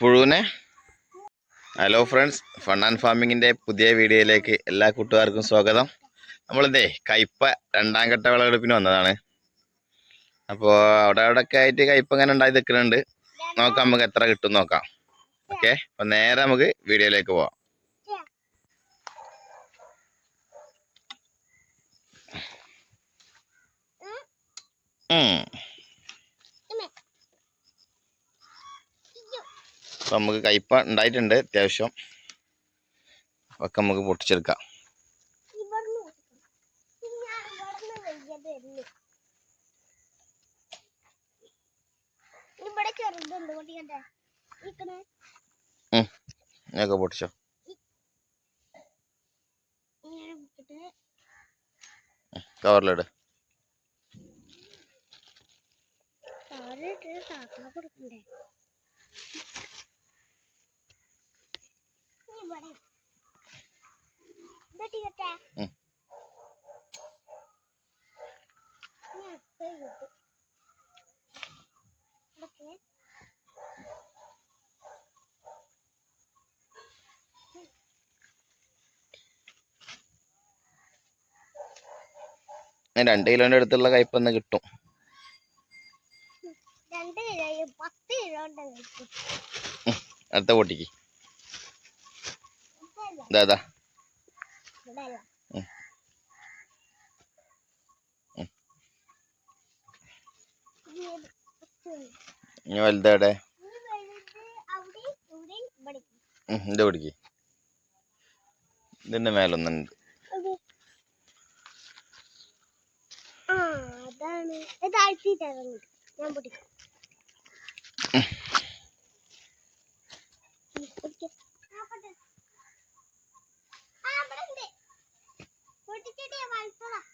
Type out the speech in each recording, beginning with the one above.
പുഴുവിനെ? Hello friends fun and ഫാമിങ്ങിന്റെ പുതിയ വീഡിയോയിലേക്ക് എല്ലാ കൂട്ടുകാർക്കും സ്വാഗതം. നമ്മളിതേ കയ്പ രണ്ടാം ഘട്ട വിളവെടുപ്പിന് വന്നതാണ്. അപ്പോൾ അവിടെ അവിടെയൊക്കെ ആയിട്ട് കയ്പ ഇങ്ങനെ ഉണ്ടായി നിൽക്കുന്നുണ്ട്? നോക്കാം നമുക്ക് എത്ര കിട്ടും നോക്കാം. ഓക്കെ അപ്പം നേരെ നമുക്ക് വീഡിയോയിലേക്ക് പോവാം. ഉം. അപ്പം നമുക്ക് കയ്പ ഉണ്ടായിട്ടുണ്ട് അത്യാവശ്യം. ഒക്കെ നമുക്ക് പൊട്ടിച്ചെടുക്കാം. ഇതൊക്കെ പൊട്ടിച്ചോ. കവറിലിട്. താത്ത കൊടുക്കണ്ടേ ഇവിടെ പൊട്ടിക്കട്ടെ ഉം. ഞാൻ ഇപ്പൊ കിട്ടും ഇതൊക്കെ രണ്ട് കിലോന്റെ അടുത്തുള്ള കയ്പന്ന് കിട്ടും. അടുത്ത പൊട്ടിക്ക്. ഇത് ഇനി വലുതേടെ ഇത് പിടിക്ക് ഇതിന്റെ മേലൊന്നുണ്ട് അത് ആ അതാണ് ഇത് താഴ്ത്തിയിട്ടിറങ്ങി ഞാൻ പൊട്ടിക്കാം ഉം, പൊട്ടിക്ക്. ആ, പൊട്ട്. ആ, ഇവിടെ ഉണ്ട്. പൊട്ടിച്ചിട്ട് ഞാൻ വലിച്ചോളാം.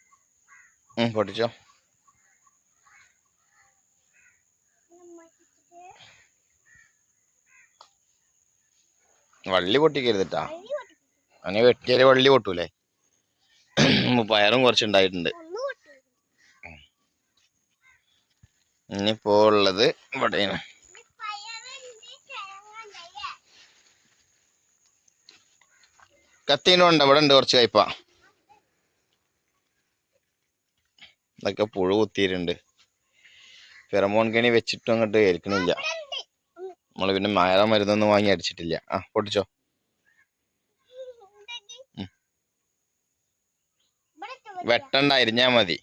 ഉം, പൊട്ടിച്ചോ. ഞാൻ വള്ളി പൊട്ടിക്കരുതിട്ടാ. പൊട്ടിക്കും. അങ്ങനെ വെട്ടിയാൽ വള്ളി പൊട്ടൂലേ. പയറും കുറച്ചുണ്ടായിട്ടുണ്ട് ഒന്ന് പൊട്ടി. ഇനിയിപ്പോ ഉള്ളത് ഇവിടെയാണ്? കത്തീനുണ്ട് ഇവിടെ ഉണ്ട് കുറച്ച് കയ്പ ഇതൊക്കെ പുഴു കുത്തിയിട്ടുണ്ട് ഫെറമോൺ കണി വെച്ചിട്ടും അങ്ങോട്ട് ഏൽക്കണില്ല നമ്മൾ പിന്നെ മായാ മരുന്നൊന്നും വാങ്ങി അടിച്ചിട്ടില്ല ആ പൊട്ടിച്ചോ. വെട്ടണ്ട അരിഞ്ഞാ മതി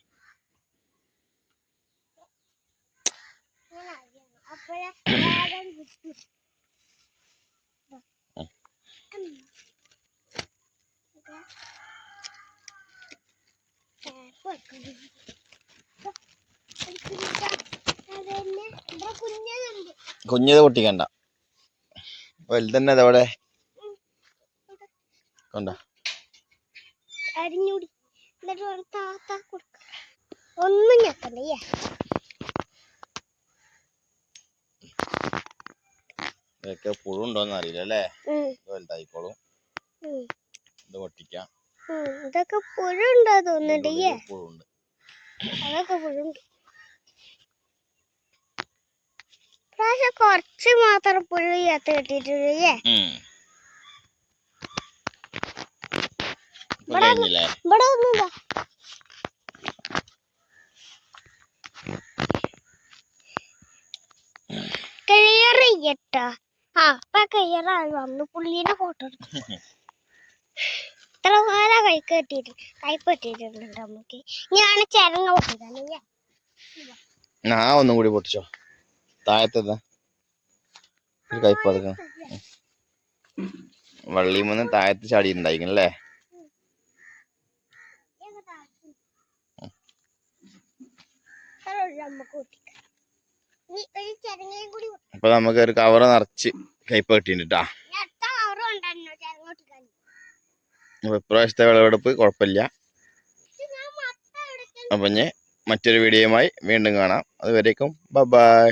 കുഞ്ഞത് പൊട്ടിക്കണ്ട. വലുതന്നെ അതവിടെ കൊണ്ടാ. അരിഞ്ഞൂടി. എന്നിട്ട് വേണം താത്ത കൊടുക്ക. ഒന്നും ഞെക്കണ്ടേ ഇതൊക്കെ പുഴു ഉണ്ടോന്ന് അറിയില്ല അല്ലേ? വലുതായിക്കോളും. ഇത് പൊട്ടിക്കാം. ഇതൊക്കെ പുഴുണ്ടോ തോന്നുന്നുണ്ട് പുഴുണ്ട്. അതൊക്കെ പുഴുണ്ട്. പ്രാവശ്യം കുറച്ച് മാത്രം പുഴു ചേർത്ത് കിട്ടിയിട്ടുള്ളൂ. ഇപ്പൊ ഇവിടെ ഇവിടെ ക്ലിയർ ചെയ്യട്ടോ ആ വന്നു. ഫോട്ടോ ഇത്ര നേരം കെട്ടിയിട്ടുണ്ട് നമുക്ക് ഞാൻ ചെരങ്ങ ആ ഒന്നും കൂടി പൊട്ടിച്ചോ. താഴത്തെ കയ്പ എടുക്കണം വള്ളിമന്ന് താഴത്ത് ചാടിയിട്ടുണ്ടായിരിക്കും അല്ലേ? നമുക്ക് അപ്പൊ നമുക്ക് ഒരു കവറ് നിറച്ച് കയ്പ കിട്ടിയിട്ടാ അപ്പൊ ഇപ്രാവശ്യത്തെ വിളവെടുപ്പ് കുഴപ്പമില്ല. അപ്പൊ ഞാൻ മറ്റൊരു വീഡിയോയുമായി വീണ്ടും കാണാം. അതുവരേക്കും ബൈ